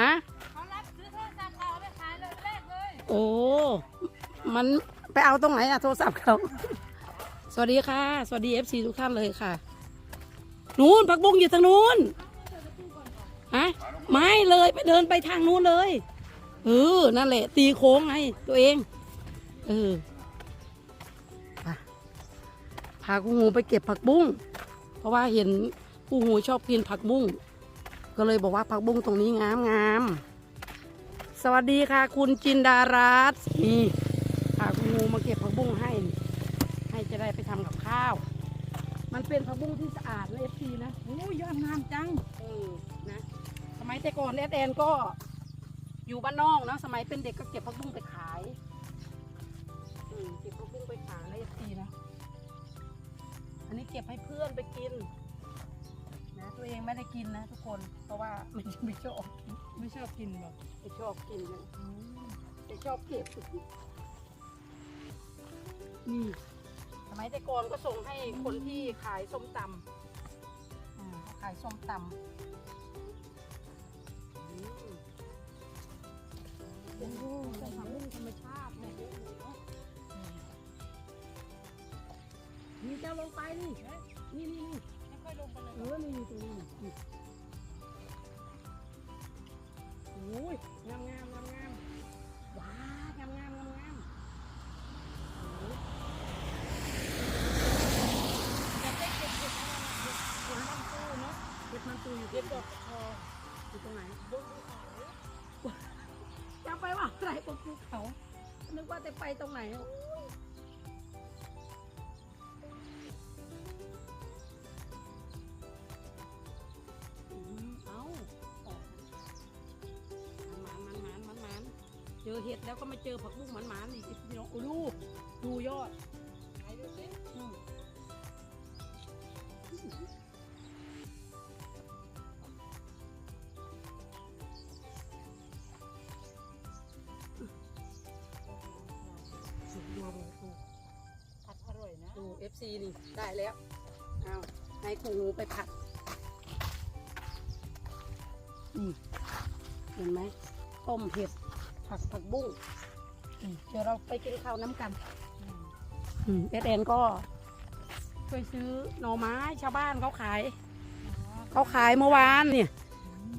ฮะเขารับซื้อโทรศัพท์เราเอาไปขายเลยแรกเลยโอ้ มันไปเอาตรงไหนอะโทรศัพท์เขา สวัสดีค่ะ สวัสดีเอฟซีทุกท่านเลยค่ะ นู้นผักบุ้งอยู่ทางนู้น ฮะ ไม่เลยไปเดินไปทางนู้นเลย เออ นั่นแหละ ตีโค้งไงตัวเอง เออไปพากูงูไปเก็บผักบุ้ง เพราะว่าเห็นกูงูชอบกินผักบุ้ง ก็เลยบอกว่าผักบุ้งตรงนี้งามงามๆสวัสดีค่ะ คุณจินดารัตน์นี่พาคุณงูมาเก็บผักบุ้งให้ ให้จะได้ไปทำกับข้าว มันเป็นผักบุ้งที่สะอาดนะเอฟซีนะโอ้ยยอดงามจังเออนะสมัยแต่ก่อนแอดแอนก็อยู่บ้านนอกนะสมัยเป็นเด็กก็เก็บผักบุ้งไปขายอืมเก็บผักบุ้งไปขายนะเอฟซีนะ อันนี้เก็บให้เพื่อนไปกินนะ ตัวเองไม่ได้กินนะทุกคน เพราะว่าไม่ไม่ชอบไม่ชอบกินหรอกไม่ชอบกินนะแต่ชอบเก็บนี่สมัยแต่ก่อนก็ส่งให้คนที่ขายส้มตำอืมเขาขายส้มตำอืมโอ้โหเป็นผักบุ้งธรรมชาติเนี่ยเยอะเลยเนาะอืมนี่เจ้าลงไปนี่นี่นี่นี่ไม่ค่อย ลงไปเลยเออนี่นี่ตรงนี้นี่โอ้ยงามงามงามงามว้างามงามงามงามโอ้ยจะได้เก็บเก็บอะไรนะเก็บเก็บมันตู้เนาะเก็บมันตูอยู่เก็บดอกทองอยู่ตรงไหนบนภูเขาจะไปว่าอะไรตรงภูเขานึกว่าจะไปตรงไหน จอเห็ดแล้วก็มาเจอผักบุ้งมันมันอีกพี่น้องโอ้ดูดูยอดไหนดูสิอืมสุดยอดเลยครูผัดอร่อยนะดู FC นี่ได้แล้วเอาให้ครูงูไปผัดอืมเห็นไหมต้มเผ็ด ผักผักบุ้งอืมเดี๋ยวเราไปกินข้าวน้ำกันอืมเอสเอ็นก็ช่วยซื้อหน่อไม้ชาวบ้านเขาขาย เขาขายเมื่อวานเนี่ย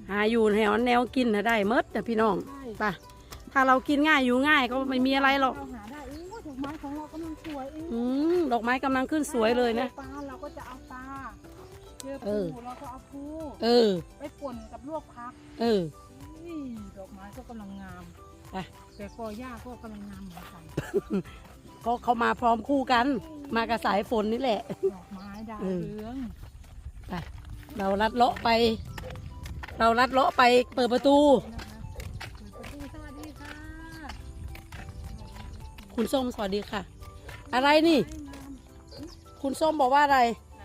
หาอยู่แถวแนวกินนะได้เมดนะพี่น้องใช่ไปถ้าเรากินง่ายอยู่ง่ายก็ไม่มีอะไรหรอกเราหาได้อู้ดอกไม้ของเรากำลังสวยเองอืมดอกไม้กำลังขึ้นสวยเลยนะปลาเราก็จะเอาปลาเจอเอปูอเราก็เอาปูเออไปป่นกับลวกพัก เออนี่ดอกไม้ก็กำลังงาม ไปแต่กอหญ้าก็กำลังงามเหมือนกันก็เขามาพร้อมคู่กัน มากับสายฝนนี่แหละ ดอกไม้ดาวเออเรืองไป เราลัดเลาะไป เราลัดเลาะไปเปิดประตู นะคะเปิดประตูสวัสดีค่ะคุณส้มสวัสดีค่ะ อะไรนี่สวยงามคุณส้มบอกว่าอะไรไหน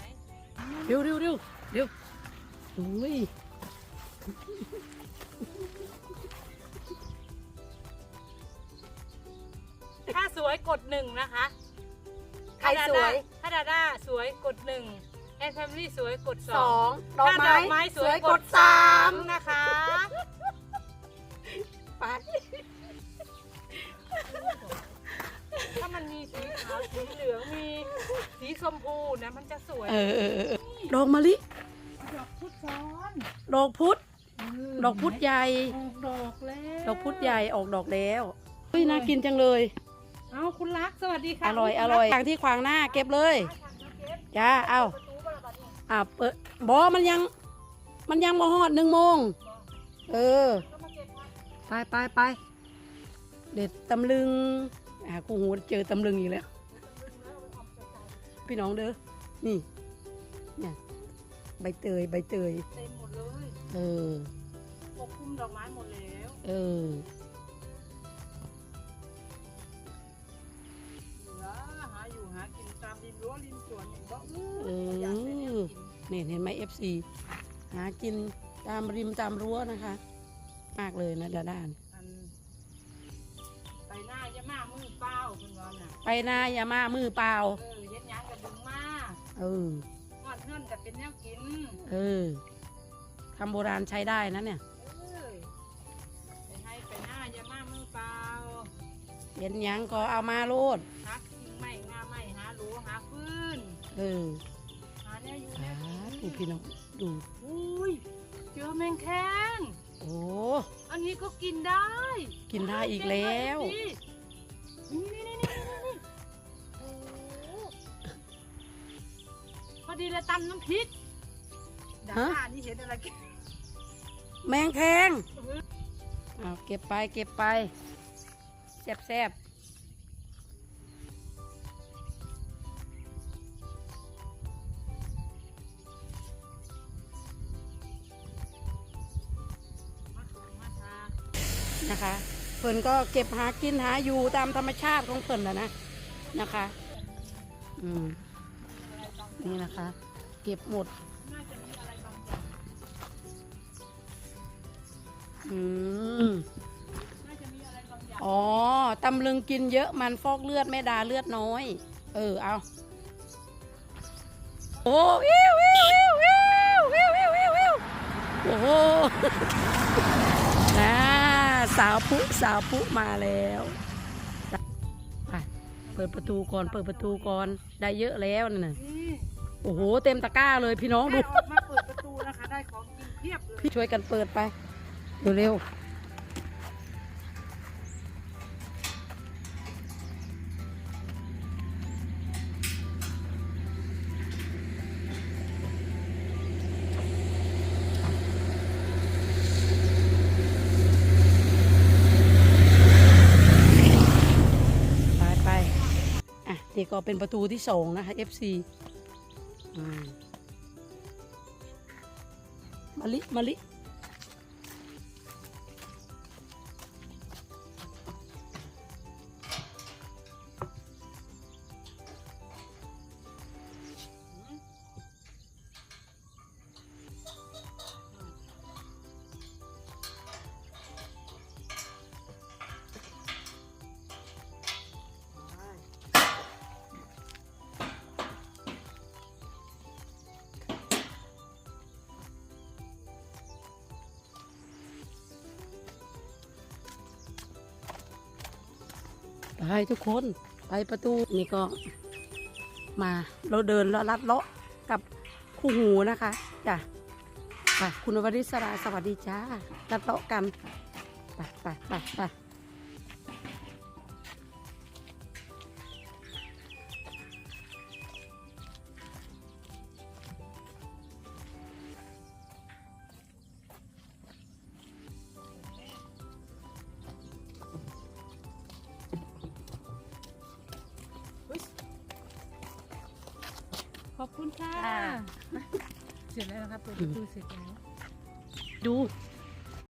เร็วเร็วเร็วเร็วอุ้ย ถ้าสวยกดหนึ่งนะคะ ใครสวย ถ้าดาด้าสวยกดหนึ่งแอนแฟมิลี่สวยกดสสอองงดอกถ้าไม้ดอกไม้สวยกดสามนะคะ ไปถ้ามันมีสีขาวสีเหลืองมีสีชมพูนะมันจะสวยเออเออเออดอกมะลิดอกพุธซ้อนดอกพุธเดอกพุธใหญ่ ออกดอกแล้วดอกพุธใหญ่ออกดอกแล้วเฮ้ยน่ากินจังเลย เอาคุณรักสวัสดีค่ะอร่อยอร่อยทางที่ขวางหน้าเก็บเลยจ้าเอาอ่าเปิดบอมันยัง มันยังมาหอดหนึ่งโมง เออ ไปไปไปเด็ดตำลึง อ่ากูหูเจอตำลึงอีกแล้ว พี่น้องเด้อ นี่ เนี่ย ใบเตย ใบเตย เต็มหมดเลย เออปกคลุมดอกไม้หมดแล้ว เออ เออเนี่ยเห็นไหมเอฟซีหากินตามริมตามรั้วนะคะ มากเลยนะดาด้านไปหน้าอย่ามามือเปล่าคุณวอนน่ะไปนาอย่ามามือเปล่า เออเฮ็นยังก็ดึงมาเออ งอดเงินก็เป็นแนวกินเออคำโบราณใช้ได้นะเนี่ยไปให้ไปหน้าอย่ามามือเปล่าเย็นยังก็เอามาโลด หา เออหาเนี่ยอยู่สาเนี่ยธุพี่น้องดูอุ้ยเจอแมงแคงโอ้อันนี้ก็กินได้กินได้อีกแล้วนี่นี่นี่นี่นี่นี่โอ้พอดีเลยตำน้ำพริกด้านหน้านี่เห็นอะไรกันแมงแคงเอาเก็บไปเก็บไปแซบแซบม นะคะ เพิ่นก็เก็บหากินหาอยู่ตามธรรมชาติของเพิ่นนะนะนะคะ อืมนี่นะคะ เก็บหมดอืมอ๋อตำลึงกินเยอะมันฟอกเลือดแม่ดาเลือดน้อย เออเอาโอ้วิววิววิววิววิววิววิวโอ้ สาวปุ๊สาวปุ๊มาแล้วไปเปิดประตูก่อนเปิดประตูก่อนได้เยอะแล้วนั่นน่ะนี่โอ้โหเต็มตะกร้าเลยพี่น้องดูแม่ออกมาเปิดประตูนะคะได้ของกินเพียบเลยพี่ช่วยกันเปิดไปเร็วๆ นี่ก็เป็นประตูที่สองนะคะ FC มาลิมาลิ ไปทุกคนไปประตูนี่ก็มาเราเดินเราลัดเลาะกับคู่หูนะคะจ้ะไปคุณวริศราสวัสดีจ้าลัดเลาะกันไปไปไปไป คุณค่ะอ่าเสร็จแล้วนะครับเปิดประตูเสร็จแล้ว ดู